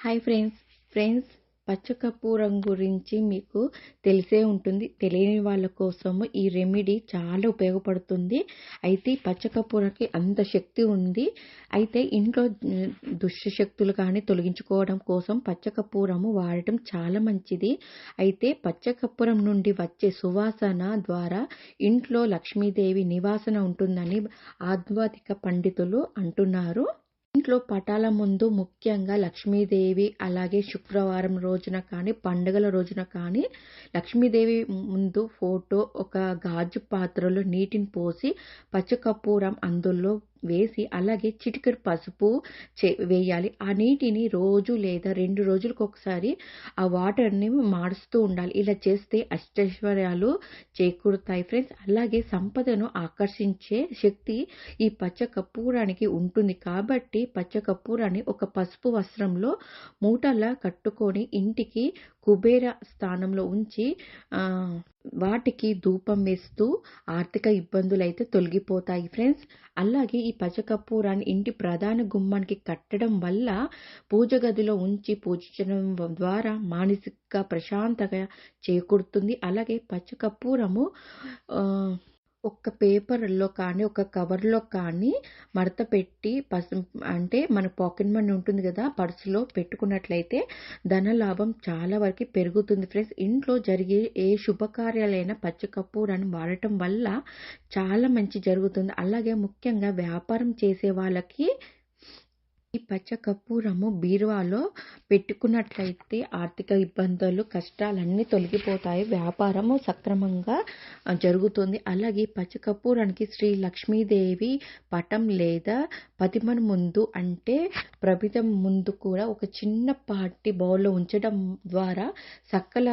Hi friends friends పచ్చకర్పూరం గురించి మీకు తెలిసే ఉంటుంది. తెలియని వాళ్ళ కోసము ఈ రెమెడీ చాలా ఉపయోగపడుతుంది. అయితే పచ్చకర్పూరకి అంత శక్తి ఉంది. అయితే ఇంట్లో దుష్ట శక్తులు కానీ తొలగించుకోవడం కోసం పచ్చకర్పూరము వాడటం చాలా మంచిది. అయితే పచ్చకర్పూరం నుండి వచ్చే సువాసన ద్వారా ఇంట్లో లక్ష్మీదేవి నివాసన ఉంటుందని ఆధ్వాతిక పండితులు అంటున్నారు. ఇంట్లో పటాల ముందు ముఖ్యంగా లక్ష్మీదేవి అలాగే శుక్రవారం రోజున కానీ పండుగల రోజున కానీ లక్ష్మీదేవి ముందు ఫోటో ఒక గాజు పాత్రలో నీటిని పోసి పచ్చకర్పూరం అందులో వేసి అలాగే చిటికెడు పసుపు చే వేయాలి. ఆ నీటిని రోజు లేదా రెండు రోజులకు ఒకసారి ఆ వాటర్ని మారుస్తూ ఉండాలి. ఇలా చేస్తే అష్టైశ్వర్యాలు చేకూరుతాయి ఫ్రెండ్స్. అలాగే సంపదను ఆకర్షించే శక్తి ఈ పచ్చ కర్పూరానికి ఉంటుంది. కాబట్టి పచ్చ కర్పూరాన్ని ఒక పసుపు వస్త్రంలో మూటలా కట్టుకొని ఇంటికి కుబేర స్థానంలో ఉంచి వాటికి ధూపం వేస్తూ ఆర్థిక ఇబ్బందులు అయితే తొలగిపోతాయి ఫ్రెండ్స్. అలాగే ఈ పచ్చకర్పూరాన్ని ఇంటి ప్రధాన గుమ్మానికి కట్టడం వల్ల పూజ గదిలో ఉంచి పూజించడం ద్వారా మానసిక ప్రశాంతగా చేకూరుతుంది. అలాగే పచ్చకర్పూరము ఒక పేపర్లో కానీ ఒక కవర్లో కానీ మడత పెట్టి పసు అంటే మన పాకెట్ మనీ ఉంటుంది కదా పర్సులో పెట్టుకున్నట్లయితే ధన లాభం చాలా వరకు పెరుగుతుంది ఫ్రెండ్స్. ఇంట్లో జరిగే ఏ శుభకార్యాలైనా పచ్చకర్పూరాన్ని వాడటం వల్ల చాలా మంచి జరుగుతుంది. అలాగే ముఖ్యంగా వ్యాపారం చేసే వాళ్ళకి ఈ పచ్చ కర్పూరము బీరువాలో పెట్టుకున్నట్లయితే ఆర్థిక ఇబ్బందులు కష్టాలన్నీ తొలగిపోతాయి. వ్యాపారము సక్రమంగా జరుగుతుంది. అలాగే పచ్చ కర్పూరానికి శ్రీ లక్ష్మీదేవి పటం లేదా పతిమను ముందు అంటే ప్రభితం ముందు కూడా ఒక చిన్న పాటి బౌల్లో ఉంచడం ద్వారా సకల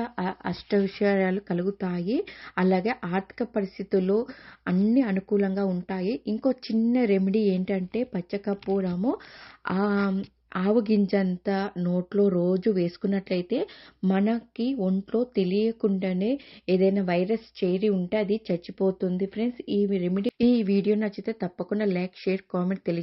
అష్టవిషయాలు కలుగుతాయి. అలాగే ఆర్థిక పరిస్థితులు అన్ని అనుకూలంగా ఉంటాయి. ఇంకో చిన్న రెమెడీ ఏంటంటే పచ్చకర్పూరము ఆవు గింజంత నోట్లో రోజు వేసుకున్నట్లయితే మనకి ఒంట్లో తెలియకుండానే ఏదైనా వైరస్ చేరి ఉంటే అది చచ్చిపోతుంది. ఫ్రెండ్స్ ఈ రెమెడీ ఈ వీడియో నచ్చితే తప్పకుండా లైక్ షేర్ కామెంట్ తెలియ